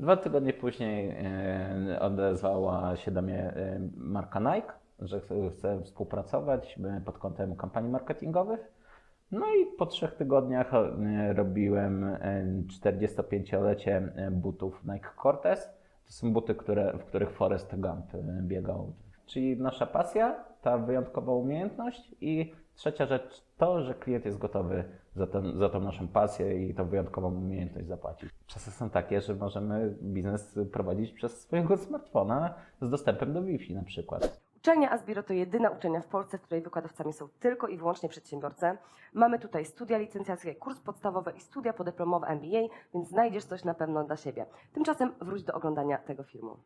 Dwa tygodnie później e, odezwała się do mnie e, marka Nike, że chce- współpracować e, pod kątem kampanii marketingowych. No i po trzech tygodniach robiłem e, 45-lecie e, butów Nike Cortez. To są buty, które, w których Forrest Gump biegał. Czyli nasza pasja, ta wyjątkowa umiejętność i trzecia rzecz to, że klient jest gotowy za, ten, za tą naszą pasję i tą wyjątkową umiejętność zapłacić. Czasy są takie, że możemy biznes prowadzić przez swojego smartfona z dostępem do Wi-Fi na przykład. Uczelnia Asbiro to jedyna uczelnia w Polsce, w której wykładowcami są tylko i wyłącznie przedsiębiorcy. Mamy tutaj studia licencjackie, kurs podstawowy i studia podyplomowe MBA, więc znajdziesz coś na pewno dla siebie. Tymczasem wróć do oglądania tego filmu.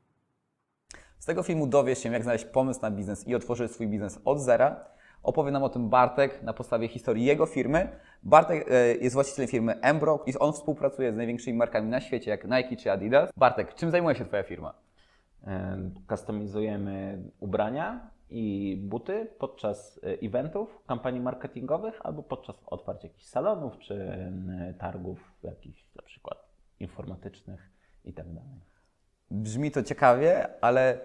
Z tego filmu dowiesz się, jak znaleźć pomysł na biznes i otworzyć swój biznes od zera. Opowie nam o tym Bartek na podstawie historii jego firmy. Bartek e, jest właścicielem firmy Embro i on współpracuje z największymi markami na świecie, jak Nike czy Adidas. Bartek, czym zajmuje się Twoja firma? E, Customizujemy ubrania i buty podczas e, eventów, kampanii marketingowych albo podczas otwarć jakichś salonów czy targów jakichś na przykład informatycznych i tak. Brzmi to ciekawie, ale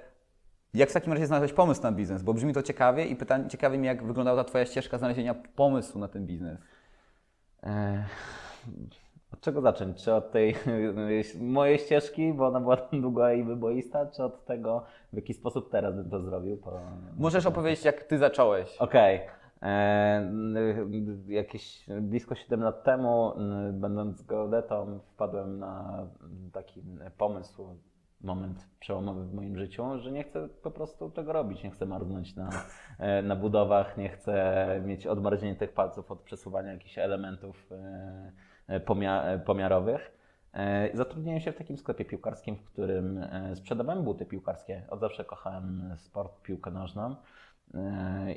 jak w takim razie znaleźć pomysł na biznes? Bo brzmi to ciekawie i pytanie, ciekawi mnie, jak wyglądała ta Twoja ścieżka znalezienia pomysłu na ten biznes. E, Od czego zacząć? Czy od tej mojej ścieżki, bo ona była długa i wyboista, czy od tego, w jaki sposób teraz bym to zrobił? Po... Możesz opowiedzieć, jak Ty zacząłeś. Okej. E, Jakieś blisko 7 lat temu, będąc geodetą, wpadłem na taki pomysł, moment przełomowy w moim życiu, że nie chcę po prostu tego robić. Nie chcę marznąć na, e, na budowach, nie chcę mieć odmarzniętych palców od przesuwania jakichś elementów e, e, pomia- pomiarowych. Zatrudniłem się w takim sklepie piłkarskim, w którym sprzedawałem buty piłkarskie. Od zawsze kochałem sport, piłkę nożną.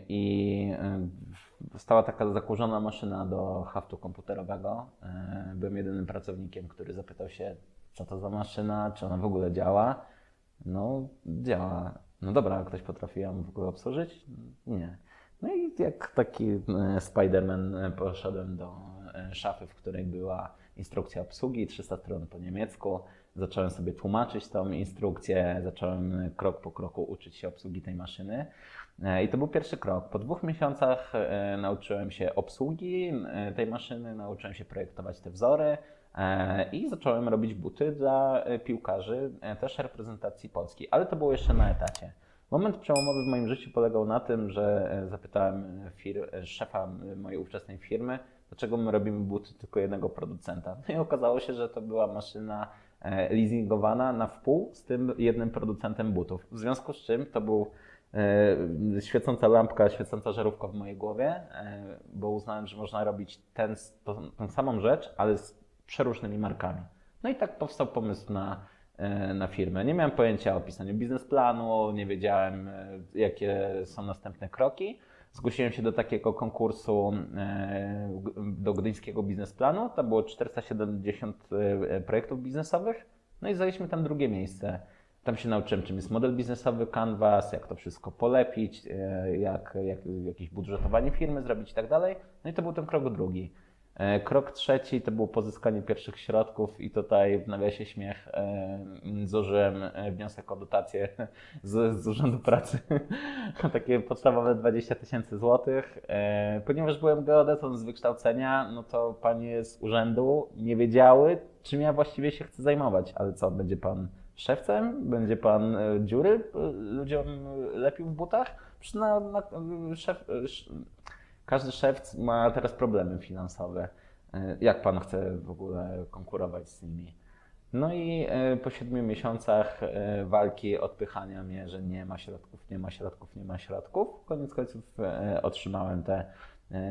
I e, stała taka zakurzona maszyna do haftu komputerowego. E, Byłem jedynym pracownikiem, który zapytał się, co to za maszyna, czy ona w ogóle działa. No, działa. No dobra, ktoś potrafi ją w ogóle obsłużyć? Nie. No i jak taki e, Spiderman poszedłem do szafy, w której była instrukcja obsługi, 300 stron po niemiecku. Zacząłem sobie tłumaczyć tą instrukcję, zacząłem krok po kroku uczyć się obsługi tej maszyny. E, I to był pierwszy krok. Po dwóch miesiącach e, nauczyłem się obsługi e, tej maszyny, nauczyłem się projektować te wzory i zacząłem robić buty dla piłkarzy, też reprezentacji Polski, ale to było jeszcze na etacie. Moment przełomowy w moim życiu polegał na tym, że zapytałem fir- szefa mojej ówczesnej firmy, dlaczego my robimy buty tylko jednego producenta. No i okazało się, że to była maszyna leasingowana na wpół z tym jednym producentem butów. W związku z czym to był e, świecąca lampka, świecąca żarówka w mojej głowie, e, bo uznałem, że można robić ten, tą, samą rzecz, ale z przeróżnymi markami. No i tak powstał pomysł na, e, na firmę. Nie miałem pojęcia o pisaniu biznesplanu, nie wiedziałem, e, jakie są następne kroki. Zgłosiłem się do takiego konkursu e, do Gdyńskiego Biznesplanu. Tam było 470 e, projektów biznesowych. No i zajęliśmy tam drugie miejsce. Tam się nauczyłem, czym jest model biznesowy Canvas, jak to wszystko polepić, e, jak, jak jakieś budżetowanie firmy zrobić i tak dalej. No i to był ten krok drugi. E, Krok trzeci to było pozyskanie pierwszych środków i tutaj w nawiasie śmiech e, złożyłem e, wniosek o dotację z, z Urzędu Pracy. Takie podstawowe 20 tysięcy złotych. Ponieważ byłem geodetą z wykształcenia, no to panie z urzędu nie wiedziały, czym ja właściwie się chcę zajmować. Ale co, będzie pan szewcem? Będzie pan dziury ludziom lepił w butach? Przecież na, na, szef, sz- każdy szewc ma teraz problemy finansowe. E, Jak pan chce w ogóle konkurować z nimi? No i e, po siedmiu miesiącach e, walki, odpychania mnie, że nie ma środków, nie ma środków, nie ma środków, koniec końców otrzymałem te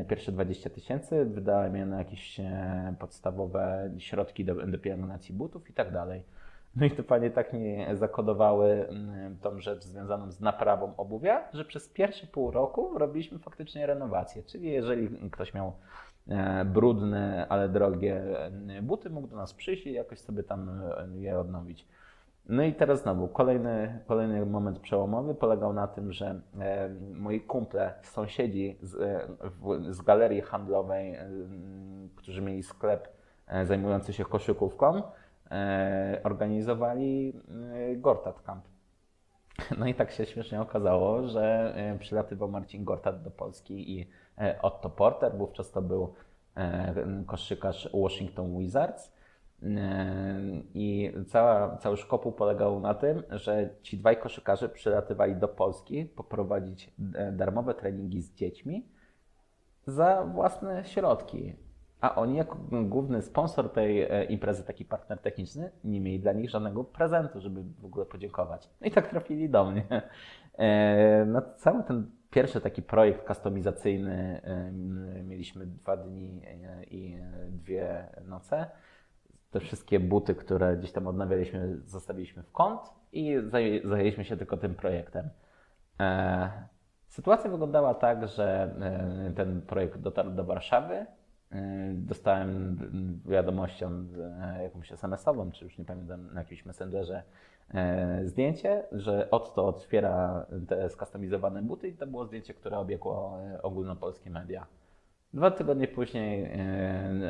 pierwsze 20 tysięcy, wydałem je na jakieś podstawowe środki do, do pielęgnacji butów i tak dalej. No i to panie tak mi zakodowały mm, tą rzecz związaną z naprawą obuwia, że przez pierwsze pół roku robiliśmy faktycznie renowację. Czyli jeżeli ktoś miał e, brudne, ale drogie e, buty, mógł do nas przyjść i jakoś sobie tam e, je odnowić. No i teraz znowu kolejny, kolejny moment przełomowy polegał na tym, że e, moi kumple, sąsiedzi z, w, z galerii handlowej, e, którzy mieli sklep e, zajmujący się koszykówką, organizowali e, Gortat Camp. No i tak się śmiesznie okazało, że e, przylatywał Marcin Gortat do Polski i e, Otto Porter, wówczas to był e, koszykarz Washington Wizards. E, I cała, cały szkopuł polegał na tym, że ci dwaj koszykarze przylatywali do Polski poprowadzić e, darmowe treningi z dziećmi za własne środki. A oni, jako główny sponsor tej e, imprezy, taki partner techniczny, nie mieli dla nich żadnego prezentu, żeby w ogóle podziękować. No i tak trafili do mnie. E, No, cały ten pierwszy taki projekt kustomizacyjny mieliśmy dwa dni e, i dwie noce. Te wszystkie buty, które gdzieś tam odnawialiśmy, zostawiliśmy w kąt i zaj- zajęliśmy się tylko tym projektem. Sytuacja wyglądała tak, że ten projekt dotarł do Warszawy. E, Dostałem mm, wiadomością e, jakąś SMS-ową, czy już nie pamiętam, na jakimś messengerze zdjęcie, że Otto otwiera te skustomizowane buty i to było zdjęcie, które obiegło ogólnopolskie media. Dwa tygodnie później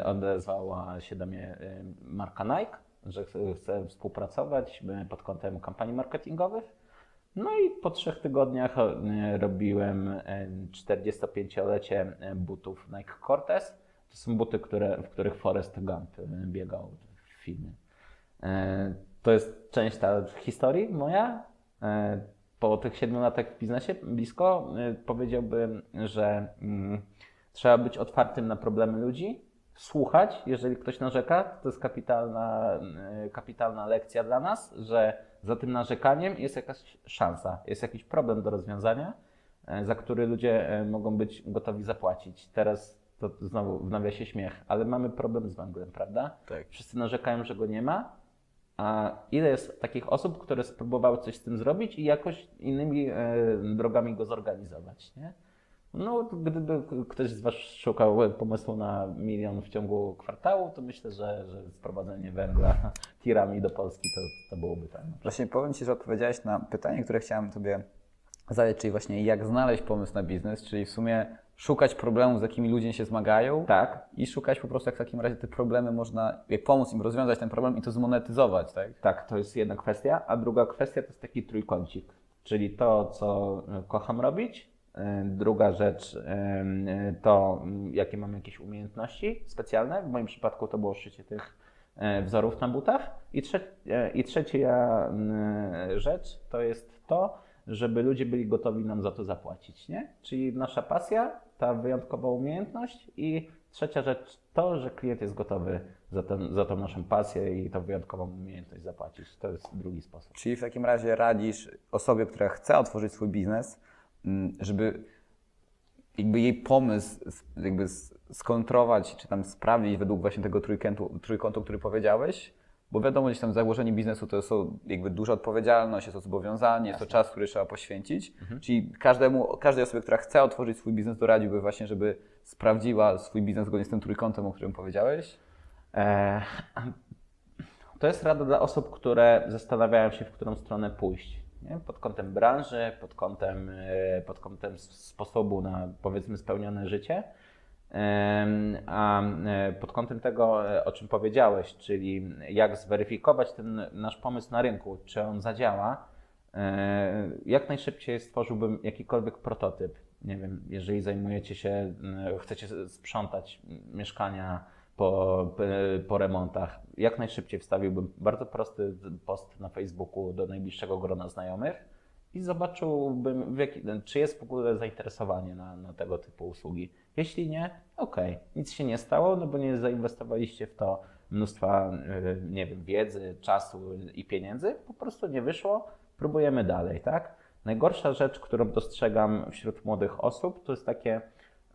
odezwała się do mnie marka Nike, że chce- współpracować pod kątem kampanii marketingowych. No i po trzech tygodniach robiłem e, 45-lecie e, butów Nike Cortez. To są buty, które, w których Forrest Gump e, biegał w filmie. E, To jest część ta historii moja. E, Po tych siedmiu latach w biznesie blisko powiedziałbym, że mm, trzeba być otwartym na problemy ludzi, słuchać, jeżeli ktoś narzeka. To jest kapitalna, kapitalna lekcja dla nas, że za tym narzekaniem jest jakaś szansa, jest jakiś problem do rozwiązania, za który ludzie mogą być gotowi zapłacić. Teraz to znowu w nawiasie śmiech, ale mamy problem z węglem, prawda? Tak. Wszyscy narzekają, że go nie ma, a ile jest takich osób, które spróbowały coś z tym zrobić i jakoś innymi e, drogami go zorganizować, nie? No, gdyby ktoś z Was szukał pomysłu na milion w ciągu kwartału, to myślę, że, że sprowadzenie węgla tirami do Polski to, to byłoby tam. Właśnie powiem Ci, że odpowiedziałeś na pytanie, które chciałem Tobie zadać, czyli właśnie jak znaleźć pomysł na biznes, czyli w sumie szukać problemów, z jakimi ludzie się zmagają Tak, i szukać po prostu, jak w takim razie te problemy można, jak pomóc im rozwiązać ten problem i to zmonetyzować, tak? tak, to jest jedna kwestia. A druga kwestia to jest taki trójkącik, czyli to, co kocham robić. e, Druga rzecz e, to, m, jakie mam jakieś umiejętności specjalne. W moim przypadku to było szycie tych e, wzorów na butach. I, trze e, i trzecia m, rzecz to jest to, żeby ludzie byli gotowi nam za to zapłacić. Nie? Czyli nasza pasja, ta wyjątkowa umiejętność i trzecia rzecz to, że klient jest gotowy za, ten, za tą naszą pasję i tą wyjątkową umiejętność zapłacić. To jest drugi sposób. Czyli w takim razie radzisz osobie, która chce otworzyć swój biznes, mm, żeby jakby jej pomysł jakby skontrować, czy tam sprawdzić według właśnie tego trójkątu, trójkątu który powiedziałeś, bo wiadomo, gdzieś tam założenie biznesu to są jakby duża odpowiedzialność, jest to zobowiązanie, jest to czas, który trzeba poświęcić. Czyli każdemu, każdej osobie, która chce otworzyć swój biznes, doradziłby właśnie, żeby sprawdziła swój biznes zgodnie z tym trójkątem, o którym powiedziałeś. E, to jest rada dla osób, które zastanawiają się, w którą stronę pójść. Nie? Pod kątem branży, pod kątem, e, pod kątem sposobu na powiedzmy spełnione życie. A e, pod kątem tego, e, o czym powiedziałeś, czyli jak zweryfikować ten nasz pomysł na rynku, czy on zadziała, e, jak najszybciej stworzyłbym jakikolwiek prototyp. Nie wiem, jeżeli zajmujecie się, chcecie sprzątać mieszkania po, po remontach, jak najszybciej wstawiłbym bardzo prosty post na Facebooku do najbliższego grona znajomych i zobaczyłbym, jaki, czy jest w ogóle zainteresowanie na, na tego typu usługi. Jeśli nie, okej, nic się nie stało, no bo nie zainwestowaliście w to mnóstwa, y, nie wiem, wiedzy, czasu i pieniędzy, po prostu nie wyszło, próbujemy dalej, tak? Najgorsza rzecz, którą dostrzegam wśród młodych osób, to jest takie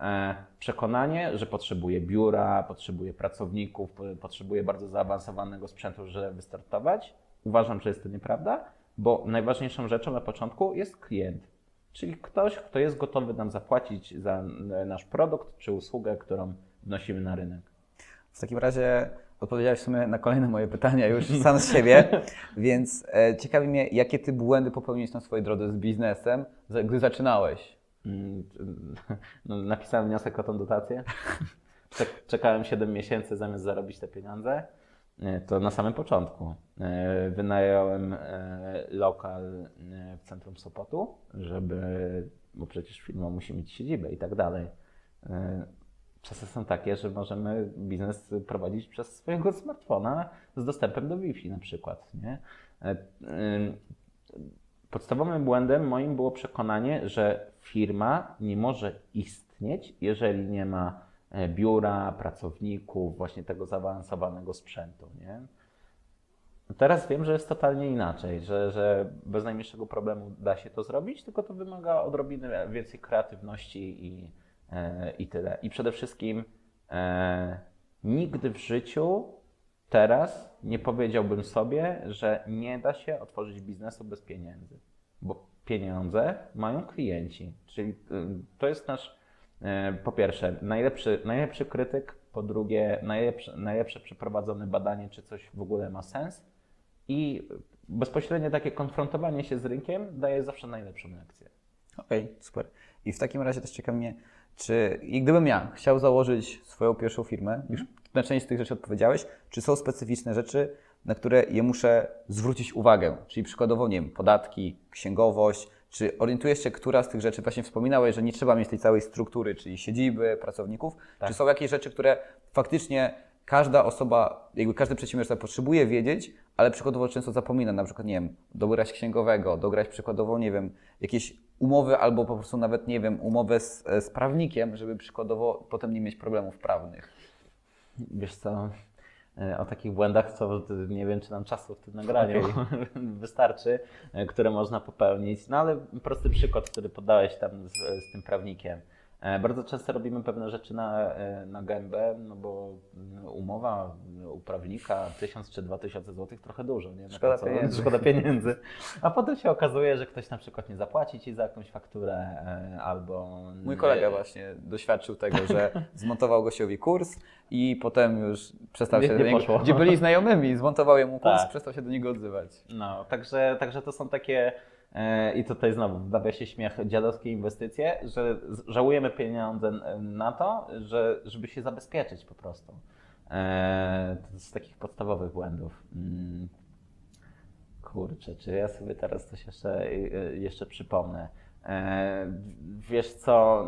e, przekonanie, że potrzebuje biura, potrzebuje pracowników, po- potrzebuje bardzo zaawansowanego sprzętu, żeby wystartować. Uważam, że jest to nieprawda, bo najważniejszą rzeczą na początku jest klient. Czyli ktoś, kto jest gotowy nam zapłacić za nasz produkt czy usługę, którą wnosimy na rynek. W takim razie odpowiedziałeś w sumie na kolejne moje pytania już sam z siebie, więc e, ciekawi mnie, jakie ty błędy popełniłeś na swojej drodze z biznesem, gdy zaczynałeś? Mm, No, napisałem wniosek o tą dotację. Czek- Czekałem 7 miesięcy zamiast zarobić te pieniądze. E, to na samym początku. E, Wynająłem e, lokal w centrum Sopotu, żeby, bo przecież firma musi mieć siedzibę i tak dalej. Czasy są takie, że możemy biznes prowadzić przez swojego smartfona z dostępem do Wi-Fi na przykład. Nie? Ym, Podstawowym błędem moim było przekonanie, że firma nie może istnieć, jeżeli nie ma biura, pracowników, właśnie tego zaawansowanego sprzętu. Nie? Teraz wiem, że jest totalnie inaczej, że, że bez najmniejszego problemu da się to zrobić, tylko to wymaga odrobiny więcej kreatywności i, e, i tyle. I przede wszystkim e, nigdy w życiu teraz nie powiedziałbym sobie, że nie da się otworzyć biznesu bez pieniędzy, bo pieniądze mają klienci, czyli y, to jest nasz e, po pierwsze najlepszy, najlepszy krytyk, po drugie najlepsze, najlepsze przeprowadzone badanie, czy coś w ogóle ma sens i bezpośrednie takie konfrontowanie się z rynkiem daje zawsze najlepszą lekcję. Okej, super. I w takim razie też ciekawi mnie, czy i gdybym ja chciał założyć swoją pierwszą firmę, już na część z tych rzeczy odpowiedziałeś, czy są specyficzne rzeczy, na które je muszę zwrócić uwagę? Czyli przykładowo, nie wiem, podatki, księgowość, czy orientujesz się, która z tych rzeczy, właśnie wspominałeś, że nie trzeba mieć tej całej struktury, czyli siedziby, pracowników, Tak. czy są jakieś rzeczy, które faktycznie każda osoba, jakby każdy przedsiębiorca potrzebuje wiedzieć, ale przykładowo często zapomina, na przykład, nie wiem, dograć księgowego, dograć przykładowo, nie wiem, jakieś umowy albo po prostu nawet, nie wiem, umowę z, z prawnikiem, żeby przykładowo potem nie mieć problemów prawnych. Wiesz co, e, o takich błędach, co nie wiem, czy nam czasu w tym nagraniu wystarczy, e, które można popełnić. No ale prosty przykład, który podałeś tam z, z tym prawnikiem. E, Bardzo często robimy pewne rzeczy na, e, na gębę, no bo mm, umowa u prawnika 1000 czy 2000 zł trochę dużo, nie? Na Szkoda co- pieniędzy. Szkoda pieniędzy. A potem się okazuje, że ktoś na przykład nie zapłaci ci za jakąś fakturę e, albo... Mój kolega właśnie doświadczył tego, że zmontował gościowi kurs i potem już przestał Nie- się nie do niego, poszło. gdzie byli znajomymi, zmontował jemu kurs, Tak. przestał się do niego odzywać. No, także, także to są takie, i tutaj znowu wdawia się śmiech, dziadowskie inwestycje, że żałujemy pieniądze e, na to, że, żeby się zabezpieczyć po prostu. E, to z takich podstawowych błędów. Mm. Kurczę, czy ja sobie teraz coś jeszcze, e, jeszcze przypomnę. E, Wiesz co,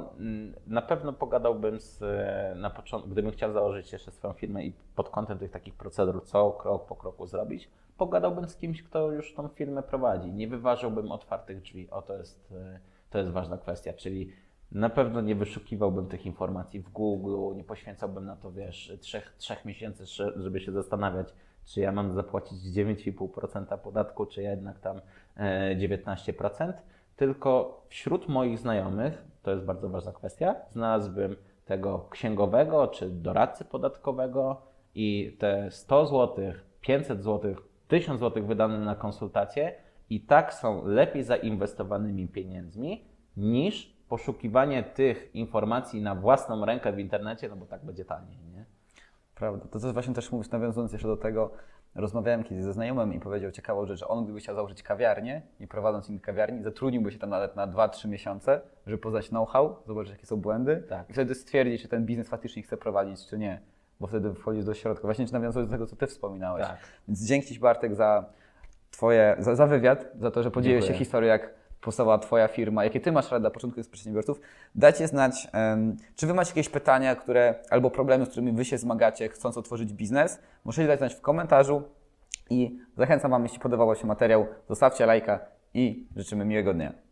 na pewno pogadałbym z, e, na początku, gdybym chciał założyć jeszcze swoją firmę i pod kątem tych takich procedur, co krok po kroku zrobić, pogadałbym z kimś, kto już tą firmę prowadzi. Nie wyważyłbym otwartych drzwi. O, to jest, e, to jest ważna kwestia, czyli na pewno nie wyszukiwałbym tych informacji w Google, nie poświęcałbym na to, wiesz, trzech, trzech miesięcy, żeby się zastanawiać, czy ja mam zapłacić 9,5% podatku, czy jednak tam e, 19%. Tylko wśród moich znajomych, to jest bardzo ważna kwestia, znalazłbym tego księgowego czy doradcy podatkowego i te 100 zł, 500 zł, 1000 zł wydane na konsultacje i tak są lepiej zainwestowanymi pieniędzmi niż poszukiwanie tych informacji na własną rękę w internecie, no bo tak będzie taniej, nie? Prawda. To co właśnie też mówisz, nawiązując jeszcze do tego, rozmawiałem kiedyś ze znajomym i powiedział ciekawą rzecz, że on gdyby chciał założyć kawiarnię, nie prowadząc innych kawiarni, zatrudniłby się tam nawet na 2-3 miesiące, żeby poznać know-how, zobaczyć jakie są błędy Tak. i wtedy stwierdzić, czy ten biznes faktycznie chce prowadzić, czy nie. Bo wtedy wchodzisz do środka. Właśnie czy nawiązując do tego, co Ty wspominałeś. Tak. Więc dzięki Ci Bartek za Twoje, za, za wywiad, za to, że podzieliłeś się historią, jak powstała Twoja firma, jakie Ty masz rady dla początkujących przedsiębiorców. Dajcie znać, em, czy Wy macie jakieś pytania, które, albo problemy, z którymi Wy się zmagacie, chcąc otworzyć biznes. Możecie dać znać w komentarzu i zachęcam Wam, jeśli podobał się materiał, zostawcie lajka i życzymy miłego dnia.